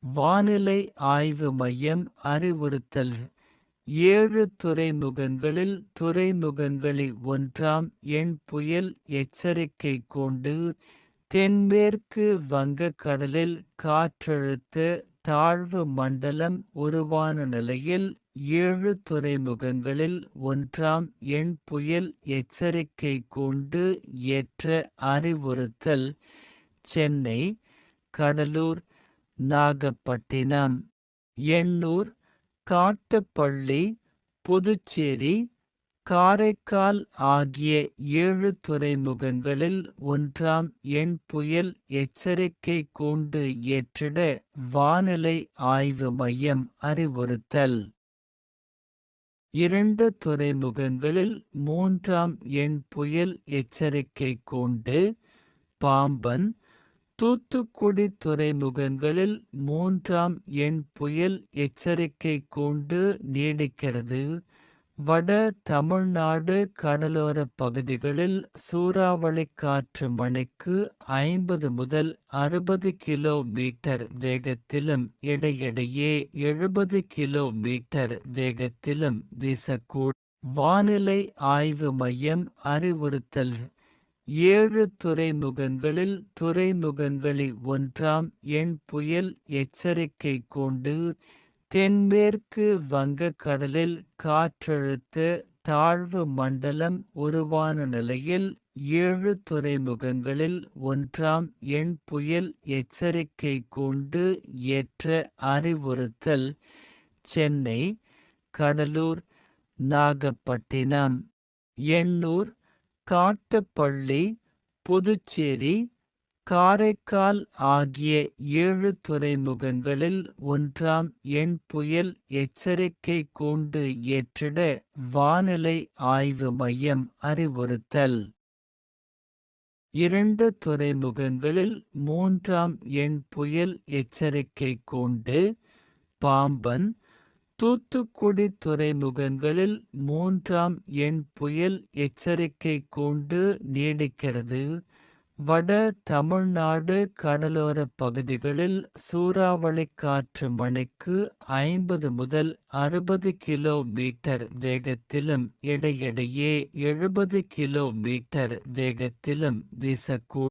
வானிலை ஆய்வு மையம் அறிவுறுத்தல். ஏழு துறைமுகங்களில் துறைமுகங்களில் ஒன்றாம் எண் புயல் எச்சரிக்கை கொண்டு. தென்மேற்கு வங்கக்கடலில் காற்றழுத்த தாழ்வு மண்டலம் உருவான நிலையில் ஏழு துறைமுகங்களில் ஒன்றாம் எண் புயல் எச்சரிக்கை கொண்டு ஏற்ற அறிவுறுத்தல். சென்னை கடலூர் நாகப்பட்டினம் எண்ணூர் காட்டுப்பள்ளி புதுச்சேரி காரைக்கால் ஆகிய ஏழு துறைமுகங்களில் ஒன்றாம் எண் புயல் எச்சரிக்கை கூண்டு ஏற்றிட வானிலை ஆய்வு மையம் அறிவுறுத்தல். இரண்டு துறைமுகங்களில் மூன்றாம் எண் புயல் எச்சரிக்கை கூண்டு பாம்பன் தூத்துக்குடி துறைமுகங்களில் மூன்றாம் எண் புயல் எச்சரிக்கை கூண்டு நீடிக்கிறது. வட தமிழ்நாடு கடலோர பகுதிகளில் சூறாவளி காற்று மணிக்கு ஐம்பது முதல் அறுபது கிலோ மீட்டர் வேகத்திலும் இடையிடையே எழுபது கிலோ மீட்டர் வேகத்திலும் வீசக்கூடும். வானிலை ஆய்வு மையம் அறிவுறுத்தல் ஏழு துறைமுகங்களில் துறைமுகங்களை ஒன்றாம் எண் புயல் எச்சரிக்கை கொண்டு தென்மேற்கு வங்கக்கடலில் காற்றழுத்த தாழ்வு மண்டலம் உருவான நிலையில் ஏழு துறைமுகங்களில் ஒன்றாம் எண் புயல் எச்சரிக்கை கொண்டு ஏற்ற அறிவுறுத்தல் சென்னை கடலூர் நாகப்பட்டினம் எண்ணூர் காட்டுப்பள்ளி புதுச்சேரி காரைக்கால் ஆகிய ஏழு துறைமுகங்களில் ஒன்றாம் எண் புயல் எச்சரிக்கை கூண்டு ஏற்றிட வானிலை ஆய்வு மையம் அறிவுறுத்தல். இரண்டு துறைமுகங்களில் மூன்றாம் எண் புயல் எச்சரிக்கை கூண்டு பாம்பன் தூத்துக்குடி துறைமுகங்களில் மூன்றாம் எண் புயல் எச்சரிக்கை கூண்டு நீடிக்கிறது. வட தமிழ்நாடு கடலோர பகுதிகளில் சூறாவளி காற்று மணிக்கு ஐம்பது முதல் அறுபது கிலோ மீட்டர் வேகத்திலும் இடையிடையே எழுபது கிலோ மீட்டர் வேகத்திலும் வீசக்கூடும்.